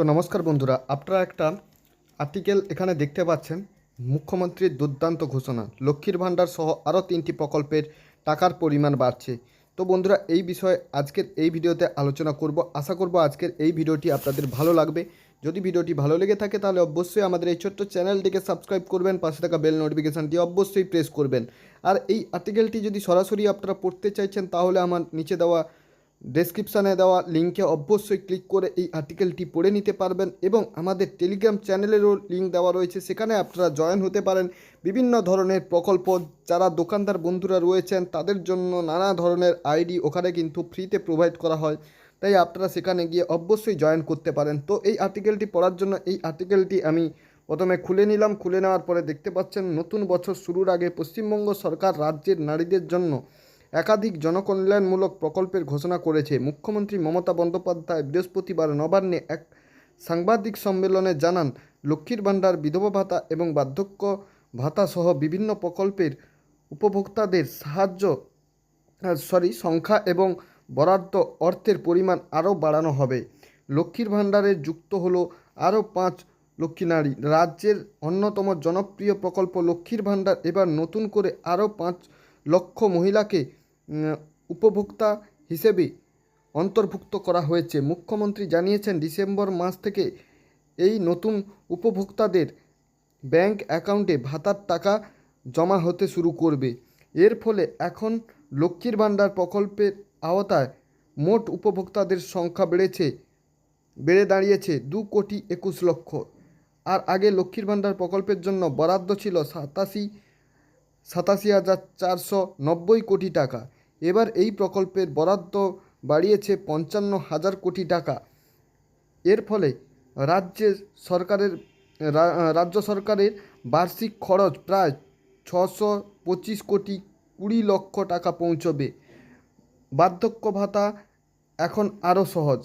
তো নমস্কার বন্ধুরা, আপনারা একটা আর্টিকেল এখানে দেখতে পাচ্ছেন, মুখ্যমন্ত্রীর দুর্দান্ত ঘোষণা। লক্ষ্মীর ভাণ্ডার সহ আরও তিনটি প্রকল্পের টাকার পরিমাণ বাড়ছে। তো বন্ধুরা, এই বিষয়ে আজকের এই ভিডিওতে আলোচনা করব। আশা করব আজকের এই ভিডিওটি আপনাদের ভালো লাগবে। যদি ভিডিওটি ভালো লেগে থাকে তাহলে অবশ্যই আমাদের এই ছোট্ট চ্যানেলটিকে সাবস্ক্রাইব করবেন, পাশে থাকা বেল নোটিফিকেশানটি অবশ্যই প্রেস করবেন। আর এই আর্টিকেলটি যদি সরাসরি আপনারা পড়তে চাইছেন তাহলে আমার নিচে দেওয়া ডেসক্রিপশানে দেওয়া লিঙ্কে অবশ্যই ক্লিক করে এই আর্টিকেলটি পড়ে নিতে পারবেন এবং আমাদের টেলিগ্রাম চ্যানেলেরও লিঙ্ক দেওয়া রয়েছে। সেখানে আপনারা জয়েন হতে পারেন। বিভিন্ন ধরনের প্রকল্প যারা দোকানদার বন্ধুরা রয়েছেন, তাদের জন্য নানা ধরনের আইডি ওখানে কিন্তু ফ্রিতে প্রোভাইড করা হয়। তাই আপনারা সেখানে গিয়ে অবশ্যই জয়েন করতে পারেন। তো এই আর্টিকেলটি পড়ার জন্য এই আর্টিকেলটি আমি প্রথমে খুলে নিলাম। খুলে নেওয়ার পরে দেখতে পাচ্ছেন, নতুন বছর শুরুর আগে পশ্চিমবঙ্গ সরকার রাজ্যের নারীদের জন্য একাধিক জনকল্যাণমূলক প্রকল্পের ঘোষণা করেছে মুখ্যমন্ত্রী মমতা বন্দ্যোপাধ্যায় বৃহস্পতিবার নবান্নে এক সাংবাদিক সম্মেলনে জানান, লক্ষ্মীর ভাণ্ডার, বিধবা ভাতা এবং বার্ধক্য ভাতা সহ বিভিন্ন প্রকল্পের উপভোক্তাদের সাহায্য সরি সংখ্যা এবং বরাদ্দ অর্থের পরিমাণ আরও বাড়ানো হবে। লক্ষ্মীর ভাণ্ডারে যুক্ত হলো আরও পাঁচ লক্ষ্মী নারী। রাজ্যের অন্যতম জনপ্রিয় প্রকল্প লক্ষ্মীর ভাণ্ডার। এবার নতুন করে আরও পাঁচ লক্ষ মহিলাকে উপভোক্তা হিসেবে অন্তর্ভুক্ত করা হয়েছে। মুখ্যমন্ত্রী জানিয়েছেন, ডিসেম্বর মাস থেকে এই নতুন উপভোক্তাদের ব্যাংক অ্যাকাউন্টে ভাতার টাকা জমা হতে শুরু করবে। এর ফলে এখন লক্ষ্মীর ভাণ্ডার প্রকল্পের আওতায় মোট উপভোক্তাদের সংখ্যা বেড়েছে, বেড়ে দাঁড়িয়েছে দু কোটি একুশ লক্ষ। আর আগে লক্ষ্মীর ভাণ্ডার প্রকল্পের জন্য বরাদ্দ ছিল সাতাশি সাতাশি হাজার চারশো নব্বই কোটি টাকা। এবার এই প্রকল্পের বরাদ্দ বাড়িয়েছে পঞ্চান্ন হাজার কোটি টাকা। এর ফলে রাজ্যের সরকারের রাজ্য সরকারের বার্ষিক খরচ প্রায় ছশো পঁচিশ কোটি কুড়ি লক্ষ টাকা পৌঁছবে। বার্ধক্য ভাতা এখন আরও সহজ।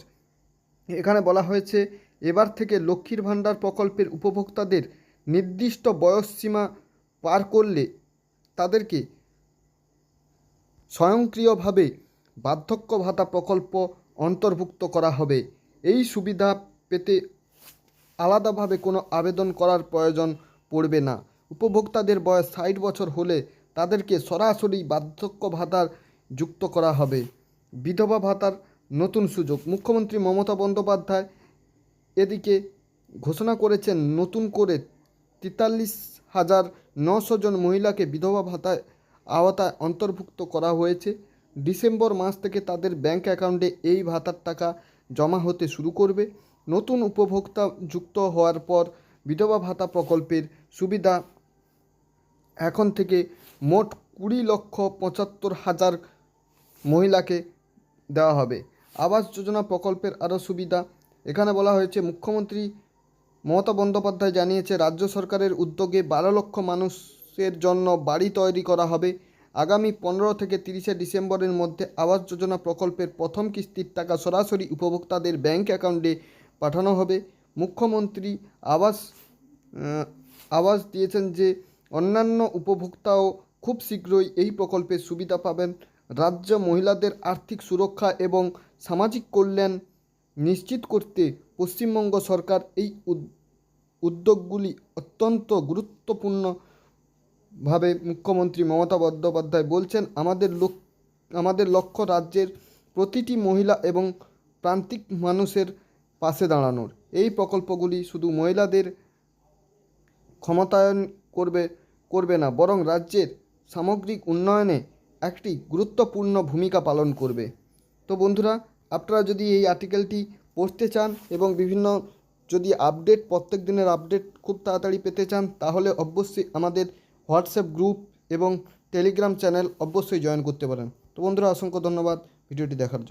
এখানে বলা হয়েছে, এবার থেকে লক্ষ্মীর ভাণ্ডার প্রকল্পের উপভোক্তাদের নির্দিষ্ট বয়সসীমা পার করলে তাদেরকে স্বয়ংক্রিয়ভাবে বার্ধক্য ভাতা প্রকল্প অন্তর্ভুক্ত করা হবে। এই সুবিধা পেতে আলাদাভাবে কোনো আবেদন করার প্রয়োজন পড়বে না। উপভোক্তাদের বয়স ষাট বছর হলে তাদেরকে সরাসরি বার্ধক্য ভাতার যুক্ত করা হবে। বিধবা ভাতার নতুন সুযোগ। মুখ্যমন্ত্রী মমতা বন্দ্যোপাধ্যায় এদিকে ঘোষণা করেছেন, নতুন করে তেতাল্লিশ হাজার নশো জন মহিলাকে বিধবা ভাতায় আওতায় অন্তর্ভুক্ত করা হয়েছে। ডিসেম্বর মাস থেকে তাদের ব্যাংক অ্যাকাউন্টে এই ভাতার টাকা জমা হতে শুরু করবে। নতুন উপভোক্তা যুক্ত হওয়ার পর বিধবা ভাতা প্রকল্পের সুবিধা এখন থেকে মোট কুড়ি লক্ষ পঁচাত্তর হাজার মহিলাকে দেওয়া হবে। আবাস যোজনা প্রকল্পের আরও সুবিধা। এখানে বলা হয়েছে, মুখ্যমন্ত্রী মমতা বন্দ্যোপাধ্যায় জানিয়েছে, রাজ্য সরকারের উদ্যোগে বারো লক্ষ মানুষের জন্য বাড়ি তৈরি করা হবে। আগামী পনেরো থেকে তিরিশে ডিসেম্বরের মধ্যে আবাস যোজনা প্রকল্পের প্রথম কিস্তির টাকা সরাসরি উপভোক্তাদের ব্যাংক অ্যাকাউন্টে পাঠানো হবে। মুখ্যমন্ত্রী আবাস আবাস দিয়েছেন যে অন্যান্য উপভোক্তাও খুব শীঘ্রই এই প্রকল্পের সুবিধা পাবেন। রাজ্য মহিলাদের আর্থিক সুরক্ষা এবং সামাজিক কল্যাণ নিশ্চিত করতে পশ্চিমবঙ্গ সরকার এই উদ- উদ্যোগগুলি অত্যন্ত গুরুত্বপূর্ণ। ভাবে মুখ্যমন্ত্রী মমতা বন্দ্যোপাধ্যায় বলছেন, আমাদের লোক, আমাদের লক্ষ্য রাজ্যের প্রতিটি মহিলা এবং প্রান্তিক মানুষের পাশে দাঁড়ানোর। এই প্রকল্পগুলি শুধু মহিলাদের ক্ষমতায়ন করবে করবে না, বরং রাজ্যের সামগ্রিক উন্নয়নে একটি গুরুত্বপূর্ণ ভূমিকা পালন করবে। তো বন্ধুরা, আপনারা যদি এই আর্টিকেলটি পড়তে চান এবং বিভিন্ন যদি আপডেট, প্রত্যেক দিনের আপডেট খুব তাড়াতাড়ি পেতে চান, তাহলে অবশ্যই আমাদের হোয়াটসঅ্যাপ গ্রুপ এবং টেলিগ্রাম চ্যানেল অবশ্যই জয়েন করতে পারেন। তো বন্ধুরা, অসংখ্য ধন্যবাদ ভিডিওটি দেখার জন্য।